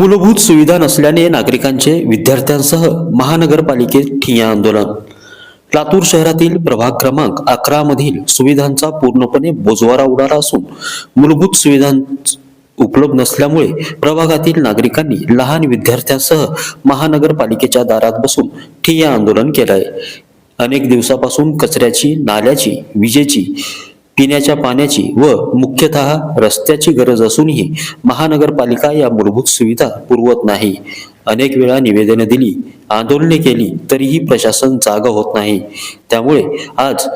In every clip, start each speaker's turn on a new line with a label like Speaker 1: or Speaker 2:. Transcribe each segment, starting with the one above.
Speaker 1: मूलभूत सुविधा नसल्याने नागरिकांचे विद्यार्थ्यांसह महानगरपालिकेत ठिय्या आंदोलन. लातूर शहरातील प्रभाग क्रमांक अकरा मधील सुविधांचा पूर्णपणे बोजवारा उडाला असून मूलभूत सुविधां उपलब्ध नसल्यामुळे प्रभागातील नागरिकांनी लहान विद्यार्थ्यांसह महानगरपालिकेच्या दारात बसून ठिय्या आंदोलन केलंय. अनेक दिवसापासून कचऱ्याची नाल्याची विजेची पिण्याच्या पाण्याची व मुख्यतः रस्त्याची गरज असूनही महानगरपालिका या मूलभूत सुविधा पुरवत नाही. अनेक वेळा निवेदने दिली आंदोलने केली तरीही प्रशासन जाग होत नाही. त्यामुळे आज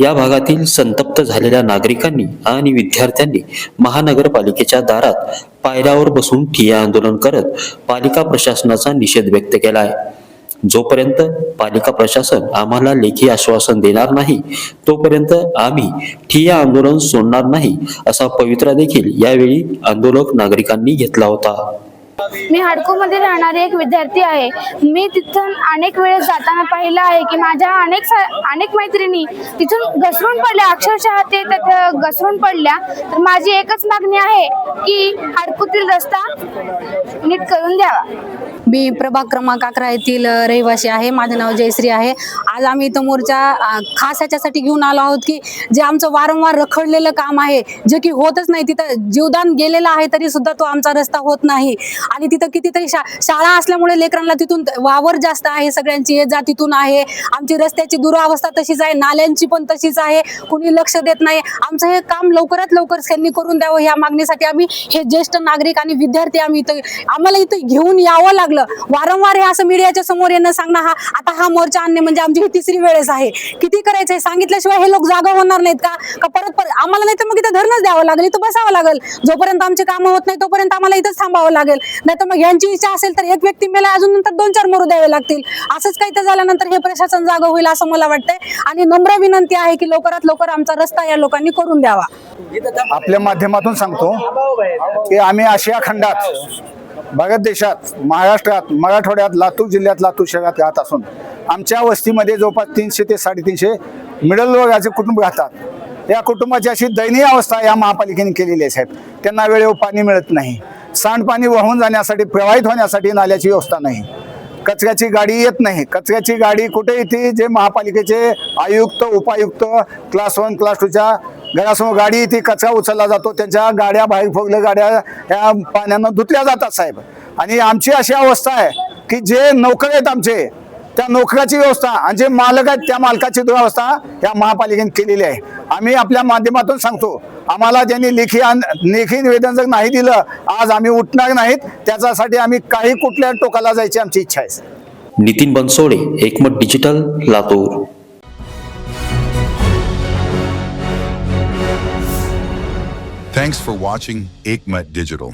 Speaker 1: या भागातील संतप्त झालेल्या नागरिकांनी आणि विद्यार्थ्यांनी महानगरपालिकेच्या दारात पायऱ्यावर बसून ठिय्या आंदोलन करत पालिका प्रशासनाचा निषेध व्यक्त केला आहे जोपर्यंत पालिका प्रशासन आम्हाला लेखी आश्वासन देणार नाही तोपर्यंत आम्ही ठिया आंदोलन सोडणार नाही असा पवित्रा देखील यावेळी आंदोलक नागरिकांनी घेतला होता.
Speaker 2: मी हाडकोमध्ये राहणारी एक विद्यार्थी आहे. मी तिथून अनेक वेळेस जाताना पाहिलं आहे की माझ्या अनेक अनेक मैत्रिणी तिथून घसरून पडल्या. अक्षरशः ते घसरून पडल्या. तर माझी एकच मागणी आहे की हाडकोतील रस्ता नीट करून द्यावा.
Speaker 3: मी प्रभाग क्रमांक अकरा येथील रहिवासी आहे. माझं नाव जयश्री आहे. आज आम्ही इथं मोर्चा खास याच्यासाठी घेऊन आलो आहोत की जे आमचं वारंवार रखडलेलं काम आहे जे की होतच नाही तिथं जीवदान गेलेलं आहे तरी सुद्धा तो आमचा रस्ता होत नाही. आणि तिथं कितीतरी शा शाळा असल्यामुळे लेकरांना तिथून वावर जास्त आहे सगळ्यांची ये जा तिथून आहे. आमची रस्त्याची दुरावस्था तशीच आहे नाल्यांची पण तशीच आहे कुणी लक्ष देत नाही. आमचं हे काम लवकरात लवकर त्यांनी करून द्यावं ह्या मागणीसाठी आम्ही हे ज्येष्ठ नागरिक आणि विद्यार्थी आम्ही इथं आम्हाला इथं घेऊन यावं लागलं. वारंवार हे असं मीडियाच्या समोर येणं सांगणं हा आता हा मोर्चा आणणे म्हणजे आमची ही तिसरी वेळेस आहे. किती करायचंय सांगितल्याशिवाय हे लोक जागा होणार नाहीत का? का परत परत आम्हाला नाही तर मग इथं धरणच द्यावं लागेल इथं बसावं लागेल. जोपर्यंत आमचे कामं होत नाही तोपर्यंत आम्हाला इथंच थांबावं लागेल. नाही तर मग यांची इच्छा असेल तर एक व्यक्ती मेला अजून नंतर दोन चार मरू द्यावे लागतील. असंच काही तर झाल्यानंतर हे प्रशासन जागा होईल असं मला वाटतंय. आणि नम्र विनंती आहे की लवकरात लवकर आमचा रस्ता या लोकांनी करून द्यावा.
Speaker 4: आपल्या माध्यमातून सांगतो की आम्ही आशिया खंडात भारत देशात महाराष्ट्रात मराठवाड्यात लातूर जिल्ह्यात लातूर शहरात राहत असून आमच्या वस्तीमध्ये जवळपास तीनशे ते साडेतीनशे मिडल वर्गाचे कुटुंब राहतात. या कुटुंबाची अशी दयनीय अवस्था या महापालिकेने केलेली आहे साहेब. त्यांना वेळेवर पाणी मिळत नाही. सांडपाणी वाहून जाण्यासाठी प्रवाहित होण्यासाठी नाल्याची व्यवस्था नाही. कचऱ्याची गाडी येत नाही. कचऱ्याची गाडी कुठे येते? जे महापालिकेचे आयुक्त उपायुक्त क्लास वन क्लास टूच्या घरासमोर गाडी येते कचरा उचलला जातो. त्यांच्या गाड्या बाहेर फोगल्या गाड्या ह्या पाण्यानं धुतल्या जातात साहेब. आणि आमची अशी अवस्था आहे की जे नोकर आहेत आमचे त्या नोकराची व्यवस्था आणि जे मालक आहेत त्या मालकाची दुरावस्था या महापालिकेने केलेली आहे. आम्ही आपल्या माध्यमातून सांगतो आम्हाला ज्यांनी लेखी लेखी निवेदन जर नाही दिलं आज आम्ही उठणार नाहीत त्याच्यासाठी आम्ही काही कुठल्या टोकाला जायची आमची इच्छा आहे
Speaker 1: Nitin Bansode Ekmat digital Latur.
Speaker 5: Thanks for watching Aikmat Digital.